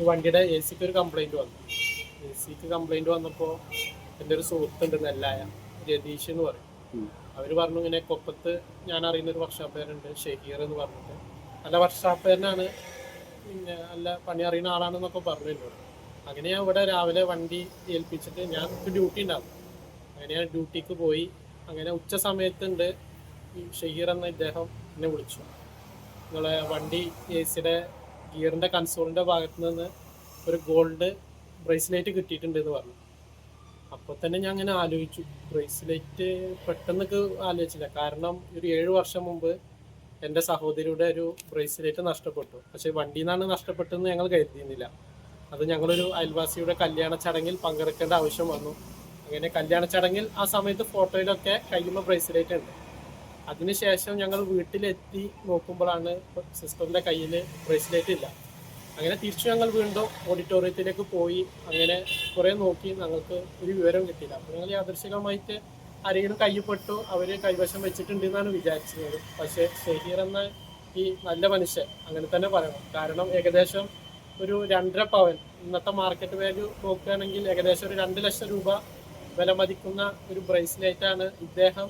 ഈ വണ്ടിയുടെ എ സിക്ക് ഒരു കംപ്ലൈന്റ് വന്നു. എ സിക്ക് കംപ്ലൈന്റ് വന്നപ്പോൾ എന്റെ ഒരു സുഹൃത്തുണ്ട് നെല്ലായ രതീഷ് എന്ന് പറയും. അവർ അവർ പറഞ്ഞു ഇങ്ങനെ കൊപ്പത്ത് ഞാൻ അറിയുന്ന ഒരു വർഷാപ്പേരുണ്ട് ഷെഹീർ എന്ന് പറഞ്ഞിട്ട്. നല്ല വർഷാപ്പേരനാണ് പിന്നെ നല്ല പണി അറിയുന്ന ആളാണെന്നൊക്കെ പറഞ്ഞു എന്നോട്. അങ്ങനെ ഞാൻ ഇവിടെ രാവിലെ വണ്ടി ഏൽപ്പിച്ചിട്ട് ഞാൻ ഡ്യൂട്ടി ഉണ്ടാകും അങ്ങനെ ഞാൻ ഡ്യൂട്ടിക്ക് പോയി. അങ്ങനെ ഉച്ച സമയത്തുണ്ട് ഈ ഷഹീർ എന്ന ഇദ്ദേഹം എന്നെ വിളിച്ചു. നിങ്ങളെ വണ്ടി എ സിയുടെ ഗിയറിന്റെ കൺസോളിന്റെ ഭാഗത്ത് നിന്ന് ഒരു ഗോൾഡ് ബ്രേസ്ലെറ്റ് കിട്ടിയിട്ടുണ്ട് എന്ന് പറഞ്ഞു. അപ്പോൾ തന്നെ ഞാൻ അങ്ങനെ ആലോചിച്ചു. ബ്രേസ്ലെറ്റ് പെട്ടെന്നൊക്കെ ആലോചിച്ചില്ല. കാരണം ഒരു ഏഴ് വർഷം മുമ്പ് എന്റെ സഹോദരിയുടെ ഒരു ബ്രേസ്ലെറ്റ് നഷ്ടപ്പെട്ടു. പക്ഷേ വണ്ടിയിൽ നിന്നാണ് നഷ്ടപ്പെട്ടതെന്ന് ഞങ്ങൾ കരുതിയിരുന്നില്ല. അത് ഞങ്ങളൊരു അയൽവാസിയുടെ കല്യാണ ചടങ്ങിൽ പങ്കെടുക്കേണ്ട ആവശ്യം വന്നു. അങ്ങനെ കല്യാണ ചടങ്ങിൽ ആ സമയത്ത് ഫോട്ടോയിലൊക്കെ കയ്യുമ്പോൾ ബ്രേസ്ലെറ്റ് ഉണ്ട്. അതിനുശേഷം ഞങ്ങൾ വീട്ടിലെത്തി നോക്കുമ്പോഴാണ് സിസ്റ്ററിന്റെ കയ്യിൽ ബ്രേസ്ലെറ്റ് ഇല്ല. അങ്ങനെ തിരിച്ചു ഞങ്ങൾ വീണ്ടും ഓഡിറ്റോറിയത്തിലേക്ക് പോയി. അങ്ങനെ കുറേ നോക്കി ഞങ്ങൾക്ക് ഒരു വിവരം കിട്ടിയില്ല. അപ്പോൾ ഞങ്ങൾ യാദൃശികമായിട്ട് ആരെങ്കിലും കയ്യപ്പെട്ടു അവർ കൈവശം വെച്ചിട്ടുണ്ട് എന്നാണ് വിചാരിച്ചത്. പക്ഷേ ഷഹീർ എന്ന ഈ നല്ല മനുഷ്യൻ അങ്ങനെ തന്നെ പറയണം. കാരണം ഏകദേശം ഒരു രണ്ടര പവൻ ഇന്നത്തെ മാർക്കറ്റ് വാല്യൂ നോക്കുകയാണെങ്കിൽ ഏകദേശം ഒരു രണ്ട് ലക്ഷം രൂപ വില മതിക്കുന്ന ഒരു ബ്രേസ്ലെറ്റ് ആണ് ഇദ്ദേഹം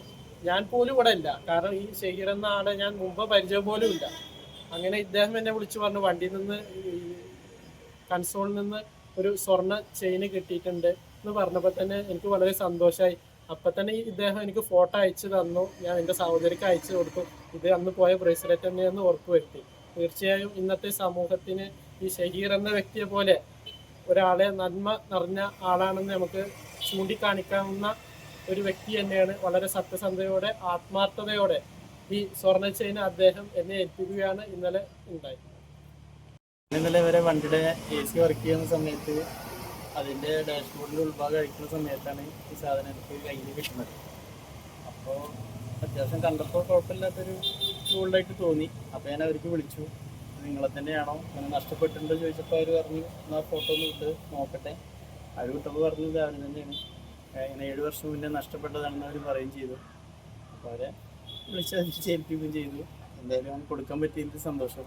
ഞാൻ പോലും ഇവിടെ ഇല്ല. കാരണം ഈ ഷഹീർ എന്ന ആളെ ഞാൻ മുമ്പ് പരിചയം പോലും ഇല്ല. അങ്ങനെ ഇദ്ദേഹം എന്നെ വിളിച്ചു പറഞ്ഞു വണ്ടിയിൽ നിന്ന് കൺസോളിൽ നിന്ന് ഒരു സ്വർണ ചെയിന് കിട്ടിയിട്ടുണ്ട് എന്ന് പറഞ്ഞപ്പോൾ തന്നെ എനിക്ക് വളരെ സന്തോഷമായി അപ്പം തന്നെ ഇദ്ദേഹം എനിക്ക് ഫോട്ടോ അയച്ചു തന്നു. ഞാൻ എന്റെ സഹോദരിക്ക് അയച്ചു കൊടുത്തു. ഇത് അന്ന് പോയ ബ്രേസ്ലെറ്റ് തന്നെയെന്ന് ഉറപ്പുവരുത്തി തീർച്ചയായും ഇന്നത്തെ സമൂഹത്തിന് ഈ ഷഹീർ എന്ന വ്യക്തിയെ പോലെ ഒരാളെ നന്മ നിറഞ്ഞ ആളാണെന്ന് നമുക്ക് ചൂണ്ടിക്കാണിക്കാവുന്ന ഒരു വ്യക്തി തന്നെയാണ് വളരെ സത്യസന്ധതയോടെ ആത്മാർത്ഥതയോടെ ഈ സ്വർണ ചെയിൻ അദ്ദേഹം എന്നെ ഏൽപ്പിക്കുകയാണ് ഇന്നലെ ഉണ്ടായത്. ഇന്നലെ വരെ വണ്ടിയുടെ എ സി വർക്ക് ചെയ്യുന്ന സമയത്ത് അതിന്റെ ഡാഷ്ബോർഡിൽ ഉൾഭാഗം അഴിക്കുന്ന സമയത്താണ് ഈ സാധനം എനിക്ക് കയ്യിൽ കിട്ടുന്നത്. അപ്പോൾ അത്യാവശ്യം കണ്ടപ്പോൾ കുഴപ്പമില്ലാത്തൊരു ടൂളായിട്ട് തോന്നി. അപ്പോൾ ഞാൻ അവർക്ക് വിളിച്ചു. നിങ്ങളെ തന്നെയാണോ? അങ്ങനെ നഷ്ടപ്പെട്ടിട്ടുണ്ടോ? ചോദിച്ചപ്പോൾ അവർ പറഞ്ഞു എന്നാൽ ഫോട്ടോ ഒന്ന് വിട്ട് നോക്കട്ടെ. അവർ വിട്ടപ്പോൾ പറഞ്ഞത് അവർ തന്നെയാണ്. ഇങ്ങനെ ഏഴ് വർഷം മുന്നേ നഷ്ടപ്പെട്ടതാണെന്ന് അവർ പറയുകയും ചെയ്തു. അപ്പോൾ അവരെ വിളിച്ചതിന് ചേൽപ്പിക്കുകയും ചെയ്തു. എന്തായാലും കൊടുക്കാൻ പറ്റിയതിൽ സന്തോഷം.